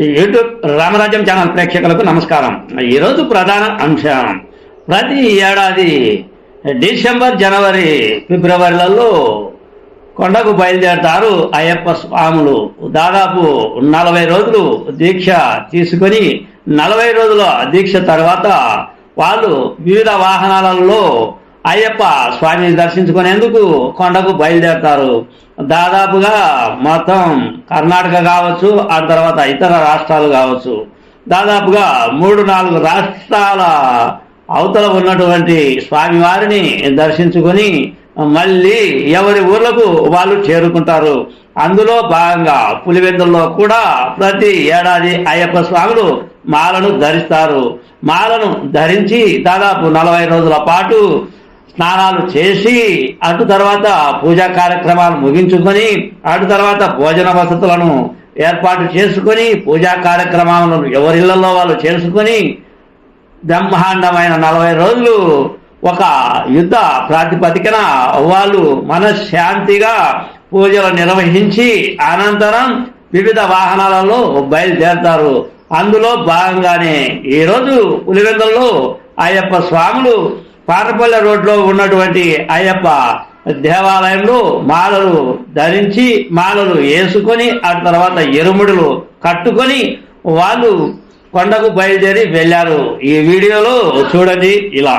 YouTube రామరాజ్యం channel ప్రేక్షకులకు నమస్కారం. ఈరోజు ప్రధాన అంశం. ప్రతి ఏడాది డిసెంబర్ జనవరి ఫిబ్రవరిలలో కొండకు బయలుదేరతారు అయ్యప్ప స్వాములు. దాదాపు నలభై రోజులు దీక్ష తీసుకొని నలభై రోజుల దీక్ష తర్వాత వాళ్ళు వివిధ వాహనాలలో అయ్యప్ప స్వామిని దర్శించుకునేందుకు కొండకు బయలుదేరతారు. దాదాపుగా మొత్తం కర్ణాటక కావచ్చు ఆ తర్వాత ఇతర రాష్ట్రాలు కావచ్చు. దాదాపుగా మూడు నాలుగు రాష్ట్రాల అవతల ఉన్నటువంటి స్వామివారిని దర్శించుకొని మళ్ళీ ఎవరి ఊర్లకు వాళ్ళు చేరుకుంటారు. అందులో భాగంగా పులివెందుల్లో కూడా ప్రతి ఏడాది అయ్యప్ప స్వాములు మాలను ధరిస్తారు. మాలను ధరించి దాదాపు నలభై రోజుల పాటు స్నానాలు చేసి అటు తర్వాత పూజా కార్యక్రమాలు ముగించుకొని అటు తర్వాత భోజన వసతులను ఏర్పాటు చేసుకొని పూజా కార్యక్రమాలను ఎవరిళ్ళలో వాళ్ళు చేసుకొని బ్రహ్మాండమైన నలభై రోజులు ఒక యుద్ధ ప్రాతిపదికన వాళ్ళు మనశ్శాంతిగా పూజలు నిర్వహించి అనంతరం వివిధ వాహనాలలో బయలుదేరతారు. అందులో భాగంగానే ఈరోజు పులివెందుల్లో అయ్యప్ప స్వాములు పారపల్లె రోడ్లో ఉన్నటువంటి అయ్యప్ప దేవాలయంలో మాలలు ధరించి మాలలు వేసుకొని ఆ తర్వాత ఎరుముడులు కట్టుకొని వాళ్ళు కొండకు బయలుదేరి వెళ్ళారు. ఈ వీడియోలో చూడండి ఇలా.